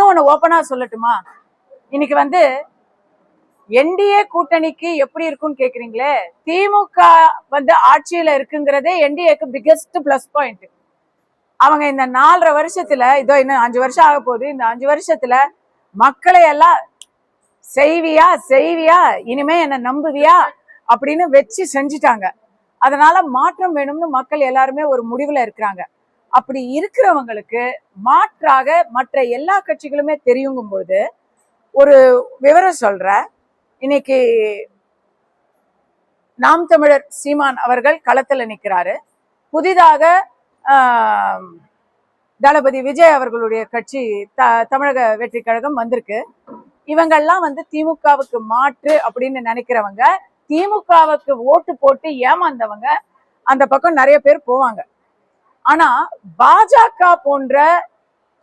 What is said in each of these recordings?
இன்னொன்னு ஓப்பனா சொல்லட்டுமா? இன்னைக்கு வந்து என்டிஏ கூட்டணிக்கு எப்படி இருக்கும்னு கேக்குறீங்களே? திமுக வந்து ஆட்சியில இருக்குங்கிறதே என்டிஏக்கு பிக்கஸ்ட் பிளஸ் பாயிண்ட் அவங்க இந்த நாலரை வருஷத்துல இதோ இன்னும் அஞ்சு வருஷம் ஆக போகுது. இந்த அஞ்சு வருஷத்துல மக்களை எல்லாம் செய்வியா செய்வியா இனிமே என்ன நம்புவியா அப்படின்னு வச்சு செஞ்சுட்டாங்க. அதனால மாற்றம் வேணும்னு மக்கள் எல்லாருமே ஒரு முடிவுல இருக்கிறாங்க. அப்படி இருக்கிறவங்களுக்கு மாற்றாக மற்ற எல்லா கட்சிகளுமே தெரியுங்கும் போது ஒரு விவரம் சொல்றேன். இன்னைக்கு நாம் தமிழர் சீமான் அவர்கள் களத்துல நிக்கிறாரு. புதிதாக தளபதி விஜய் அவர்களுடைய கட்சி த தமிழக வெற்றி கழகம் வந்திருக்கு. இவங்கெல்லாம் வந்து திமுகவுக்கு மாற்று அப்படின்னு நினைக்கிறவங்க திமுகவுக்கு ஓட்டு போட்டு ஏமாந்தவங்க அந்த பக்கம் நிறைய பேர் போவாங்க. ஆனா பாஜக போன்ற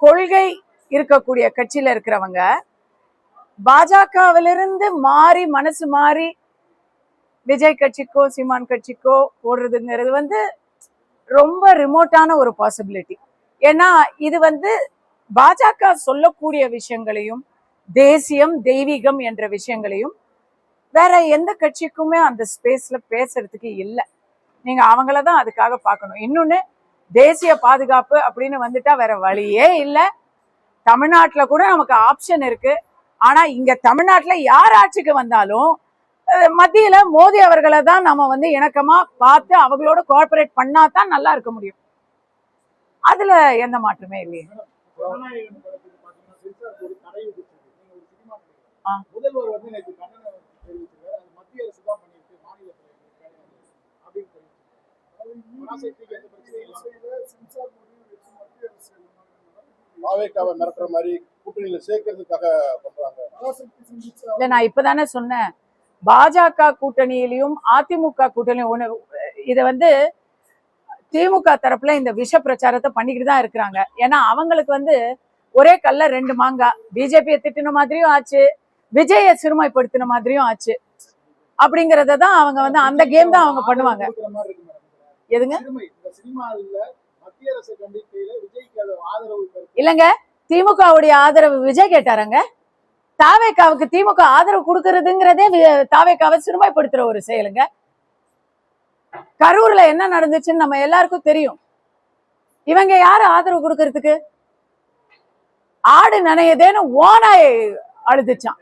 கொள்கை இருக்கக்கூடிய கட்சியில இருக்கிறவங்க பாஜகவிலிருந்து மாறி மனசு மாறி விஜய் கட்சிக்கோ சீமான் கட்சிக்கோ போடுறதுங்கிறது வந்து ரொம்ப ரிமோட்டான ஒரு பாசிபிலிட்டி ஏன்னா இது வந்து பாஜக சொல்லக்கூடிய விஷயங்களையும் தேசியம் தெய்வீகம் என்ற விஷயங்களையும் வேற எந்த கட்சிக்குமே அந்த ஸ்பேஸ்ல பேசுறதுக்கு இல்லை. நீங்க அவங்கள தான் அதுக்காக பார்க்கணும். இன்னொன்னு தேசிய பாதுகாப்பு அப்படின்னு வந்துட்டா வேற வழியே இல்லை. தமிழ்நாட்டில் கூட நமக்கு ஆப்ஷன் இருக்கு. ஆனா இங்க தமிழ்நாட்டில் யார் ஆட்சிக்கு வந்தாலும் மத்தியில மோடி அவர்களை தான் நம்ம வந்து இணக்கமா பார்த்து அவங்களோட கோஆபரேட் பண்ணா தான் நல்லா இருக்க முடியும். அதுல எந்த மாற்றமே இல்லையே. ஜனநாயகன் பாவேக்காவை மிரட்டுற மாதிரி கூட்டணியில சேர்க்கறதுக்காக பண்றாங்க. இல்ல நான் இப்பதானே சொன்னேன். பாஜக கூட்டணியிலையும் அதிமுக கூட்டணியும் ஒண்ணு இத வந்து திமுக தரப்புல இந்த விஷ பிரச்சாரத்தை பண்ணிக்கிட்டு தான் இருக்கிறாங்க. ஏன்னா அவங்களுக்கு வந்து ஒரே கல்ல ரெண்டு மாங்காய் பிஜேபியை திட்டின மாதிரியும் ஆச்சு. விஜய சிறுமைப்படுத்தின மாதிரியும் ஆச்சு. அப்படிங்கறத தான் அவங்க வந்து அந்த கேம் தான் அவங்க பண்ணுவாங்க. எதுங்க? இல்லங்க திமுகவுடைய ஆதரவு விஜய் கேட்டாரங்க. தாவேக்காவுக்கு திமுக ஆதரவு கொடுக்கறதுங்கிறதே தாவேக்காவை சிறுமைப்படுத்துற ஒரு செயலுங்க. கரூர்ல என்ன நடந்துச்சுன்னு நம்ம எல்லாருக்கும் தெரியும். இவங்க யாரு ஆதரவு கொடுக்கறதுக்கு? ஆடு நனையதேன்னு ஓனாய் அழுதுச்சான்